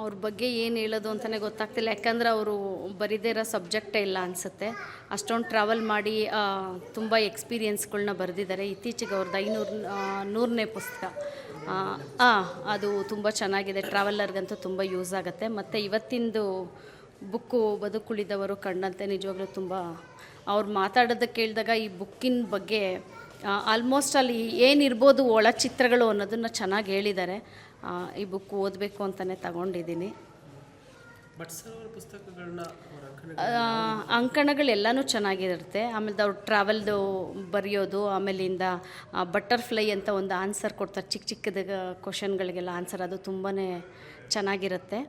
ಅವ್ರ ಬಗ್ಗೆ ಏನು ಹೇಳೋದು ಅಂತಲೇ ಗೊತ್ತಾಗ್ತಿಲ್ಲ. ಯಾಕಂದರೆ ಅವರು ಬರೀದೇ ಇರೋ ಸಬ್ಜೆಕ್ಟೇ ಇಲ್ಲ ಅನಿಸುತ್ತೆ. ಅಷ್ಟೊಂದು ಟ್ರಾವೆಲ್ ಮಾಡಿ ತುಂಬ ಎಕ್ಸ್ಪೀರಿಯೆನ್ಸ್ಗಳನ್ನ ಬರೆದಿದ್ದಾರೆ ಇತ್ತೀಚೆಗೆ ಅವ್ರದ್ದು ಐನೂರು ನೂರನೇ ಪುಸ್ತಕ. ಹಾಂ ಅದು ತುಂಬ ಚೆನ್ನಾಗಿದೆ. ಟ್ರಾವೆಲ್ಲರ್ಗಂತೂ ತುಂಬ ಯೂಸ್ ಆಗುತ್ತೆ. ಮತ್ತು ಇವತ್ತಿಂದು ಬುಕ್ಕು ಬದುಕುಳಿದವರು ಕಣ್ಣಂತೆ ನಿಜವಾಗ್ಲೂ ತುಂಬ, ಅವ್ರು ಮಾತಾಡೋದಕ್ಕೆ ಕೇಳಿದಾಗ ಈ ಬುಕ್ಕಿನ ಬಗ್ಗೆ ಆಲ್ಮೋಸ್ಟ್ ಅಲ್ಲಿ ಏನಿರ್ಬೋದು ಒಳ ಚಿತ್ರಗಳು ಅನ್ನೋದನ್ನು ಚೆನ್ನಾಗಿ ಹೇಳಿದ್ದಾರೆ ಈ ಬುಕ್ ಓದಬೇಕು ಅಂತಲೇ ತಗೊಂಡಿದ್ದೀನಿ. ಬಟ್ ಪುಸ್ತಕಗಳನ್ನ ಅಂಕಣಗಳೆಲ್ಲನೂ ಚೆನ್ನಾಗಿರುತ್ತೆ. ಆಮೇಲೆ ಅವ್ರು ಟ್ರಾವೆಲ್ದು ಬರೆಯೋದು ಆಮೇಲಿಂದ ಬಟರ್ಫ್ಲೈ ಅಂತ ಒಂದು ಆನ್ಸರ್ ಕೊಡ್ತಾರೆ. ಚಿಕ್ಕ ಚಿಕ್ಕದ ಕ್ವಶನ್ಗಳಿಗೆಲ್ಲ ಆನ್ಸರ್ ಅದು ತುಂಬಾ ಚೆನ್ನಾಗಿರುತ್ತೆ.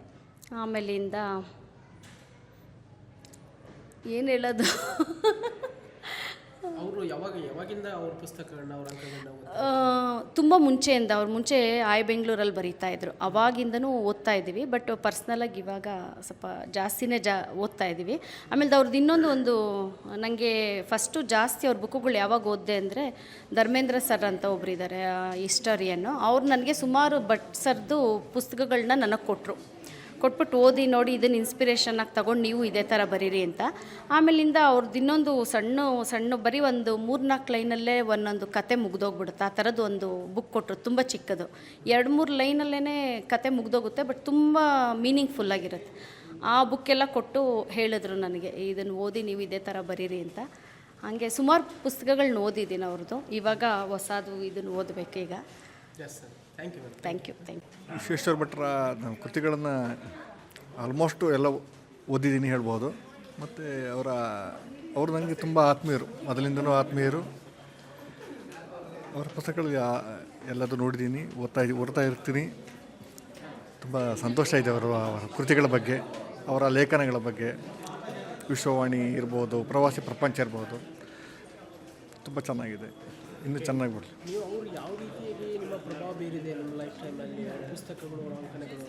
ಆಮೇಲಿಂದ ಏನು ಹೇಳೋದು? ಯಾವಾಗ ಯಾವಾಗಿಂದ ಅವ್ರ ಪುಸ್ತಕಗಳನ್ನ ಅವ್ರ? ತುಂಬ ಮುಂಚೆಯಿಂದ ಅವ್ರು ಮುಂಚೆ ಆಯ್ ಬೆಂಗಳೂರಲ್ಲಿ ಬರೀತಾ ಇದ್ರು. ಅವಾಗಿಂದನೂ ಓದ್ತಾ ಇದ್ದೀವಿ, ಬಟ್ ಪರ್ಸ್ನಲಾಗಿ ಇವಾಗ ಸ್ವಲ್ಪ ಜಾಸ್ತಿನೇ ಜಾ, ಓದ್ತಾ ಇದ್ದೀವಿ. ಆಮೇಲೆ ಅವ್ರದ್ದು ಇನ್ನೊಂದು ಒಂದು ನನಗೆ ಫಸ್ಟು ಜಾಸ್ತಿ ಅವ್ರ ಬುಕ್ಕುಗಳು ಯಾವಾಗ ಓದಿದೆ ಅಂದರೆ ಧರ್ಮೇಂದ್ರ ಸರ್ ಅಂತ ಒಬ್ರು ಇದ್ದಾರೆ ಹಿಸ್ಟರಿಯನ್ನು ಅವ್ರು ನನಗೆ ಸುಮಾರು ಭಟ್ ಸರ್ದು ಪುಸ್ತಕಗಳನ್ನ ನನಗೆ ಕೊಟ್ಟರು ಕೊಟ್ಬಿಟ್ಟು ಓದಿ ನೋಡಿ ಇದನ್ನು ಇನ್ಸ್ಪಿರೇಷನ್ನಾಗಿ ತಗೊಂಡು ನೀವು ಇದೇ ಥರ ಬರೀರಿ ಅಂತ. ಆಮೇಲಿಂದ ಅವ್ರದ್ದು ಇನ್ನೊಂದು ಸಣ್ಣ ಸಣ್ಣ ಬರೀ ಒಂದು ಮೂರ್ನಾಲ್ಕು ಲೈನಲ್ಲೇ ಒಂದೊಂದು ಕತೆ ಮುಗ್ದೋಗ್ಬಿಡುತ್ತೆ. ಆ ಥರದ್ದು ಒಂದು ಬುಕ್ ಕೊಟ್ಟರು ತುಂಬ ಚಿಕ್ಕದು. ಎರಡು ಮೂರು ಲೈನಲ್ಲೇ ಕತೆ ಮುಗ್ದೋಗುತ್ತೆ ಬಟ್ ತುಂಬ ಮೀನಿಂಗ್ಫುಲ್ಲಾಗಿರುತ್ತೆ ಆ ಬುಕ್ಕೆಲ್ಲ ಕೊಟ್ಟು ಹೇಳಿದ್ರು ನನಗೆ ಇದನ್ನು ಓದಿ ನೀವು ಇದೇ ಥರ ಬರೀರಿ ಅಂತ. ಹಾಗೆ ಸುಮಾರು ಪುಸ್ತಕಗಳನ್ನ ಓದಿದ್ದೀನಿ ಅವ್ರದ್ದು ಇವಾಗ ಹೊಸದು ಇದನ್ನು ಓದಬೇಕೀಗ. Thank you thank you thank you Vishweshwara ಭಟ್ರ ನಮ್ಮ ಕೃತಿಗಳನ್ನು ಆಲ್ಮೋಸ್ಟು ಎಲ್ಲ ಓದಿದ್ದೀನಿ ಹೇಳ್ಬೋದು. ಮತ್ತು ಅವರ ಅವರು ನನಗೆ ತುಂಬ ಆತ್ಮೀಯರು. ಮೊದಲಿಂದನೂ ಆತ್ಮೀಯರು. ಅವರ ಪುಸ್ತಕಗಳು ಎಲ್ಲದೂ ನೋಡಿದ್ದೀನಿ ಓದ್ತಾ ಇದ್ದೀನಿ ಓದ್ತಾ ಇರ್ತೀನಿ. ತುಂಬ ಸಂತೋಷ ಇದೆ ಅವರ ಅವರ ಕೃತಿಗಳ ಬಗ್ಗೆ ಅವರ ಲೇಖನಗಳ ಬಗ್ಗೆ. ವಿಶ್ವವಾಣಿ ಇರ್ಬೋದು ಪ್ರವಾಸಿ ಪ್ರಪಂಚ ಇರ್ಬೋದು. ತುಂಬ ಚೆನ್ನಾಗಿದೆ. ಇನ್ನೂ ಚೆನ್ನಾಗಿ ಬರಲಿ. ನೀವು ಅವರು ಯಾವ ರೀತಿಯಾಗಿ ನಿಮ್ಮ ಪ್ರಭಾವ ಬೀರಿದೆ ನಿಮ್ಮ ಲೈಫ್ ಟೈಮಲ್ಲಿ ಅವರ ಪುಸ್ತಕಗಳು ಅವರ ಅಂಕಣಗಳು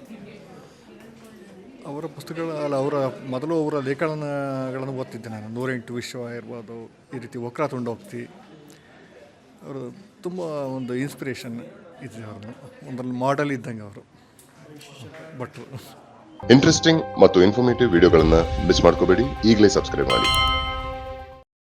ಅವರ ಪುಸ್ತಕಗಳ ಅಲ್ಲ ಅವರ ಮೊದಲು ಅವರ ಲೇಖನಗಳನ್ನು ಓದ್ತಿದ್ದೆ ನಾನು. ನೂರೆಂಟು ವಿಶ್ವ ಇರ್ಬೋದು ಈ ರೀತಿ ವಕ್ರ ತೊಂಡೋಗ್ತಿ ಅವರು ತುಂಬ ಒಂದು ಇನ್ಸ್ಪಿರೇಷನ್ ಇದೆ ಅವ್ರನ್ನ. ಒಂದರಲ್ಲಿ ಮಾಡೆಲ್ ಇದ್ದಂಗೆ ಅವರು. ಭಟ್ರು. ಇಂಟ್ರೆಸ್ಟಿಂಗ್ ಮತ್ತು ಇನ್ಫಾರ್ಮೇಟಿವ್ ವಿಡಿಯೋಗಳನ್ನು ಮಿಸ್ ಮಾಡ್ಕೋಬೇಡಿ. ಈಗಲೇ ಸಬ್ಸ್ಕ್ರೈಬ್ ಮಾಡಿ.